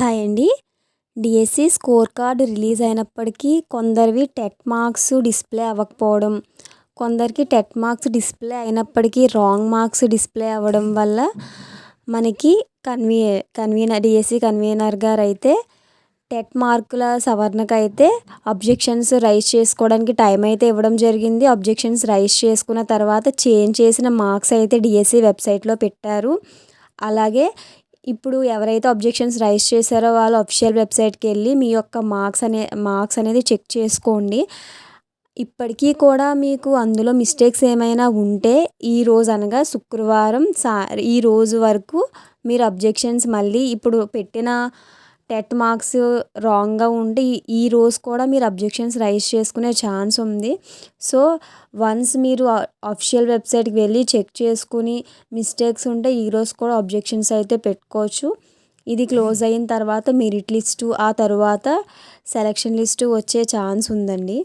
Hi అండి DSC score card release అయినప్పటికీ కొందరివి TET marks display అవ్వకపోవడం కొందరికి టెట్ మార్క్స్ డిస్ప్లే అయినప్పటికీ రాంగ్ మార్క్స్ డిస్ప్లే అవ్వడం వల్ల మనకి కన్వీ కన్వీనర్ డిఎస్సి కన్వీనర్ గారు అయితే టెట్ మార్కుల సవరణకు అయితే అబ్జెక్షన్స్ రైజ్ చేసుకోవడానికి టైం అయితే ఇవ్వడం జరిగింది. అబ్జెక్షన్స్ రైజ్ చేసుకున్న తర్వాత చేంజ్ చేసిన మార్క్స్ అయితే డిఎస్సి వెబ్సైట్లో పెట్టారు. అలాగే ఇప్పుడు ఎవరైతే అబ్జెక్షన్స్ రైజ్ చేశారో వాళ్ళు అఫీషియల్ వెబ్సైట్కి వెళ్ళి మీ యొక్క మార్క్స్ అనే మార్క్స్ అనేది చెక్ చేసుకోండి. ఇప్పటికీ కూడా మీకు అందులో మిస్టేక్స్ ఏమైనా ఉంటే ఈ రోజు అనగా శుక్రవారం సా ఈ రోజు వరకు మీరు అబ్జెక్షన్స్ మళ్ళీ ఇప్పుడు పెట్టిన టెట్ మార్క్స్ రాంగ్గా ఉంటే ఈ రోజు కూడా మీరు అబ్జెక్షన్స్ రైజ్ చేసుకునే ఛాన్స్ ఉంది. సో వన్స్ మీరు అఫీషియల్ వెబ్సైట్కి వెళ్ళి చెక్ చేసుకుని మిస్టేక్స్ ఉంటే ఈ రోజు కూడా అబ్జెక్షన్స్ అయితే పెట్టుకోవచ్చు. ఇది క్లోజ్ అయిన తర్వాత మెరిట్ లిస్టు ఆ తర్వాత సెలక్షన్ లిస్టు వచ్చే ఛాన్స్ ఉందండి.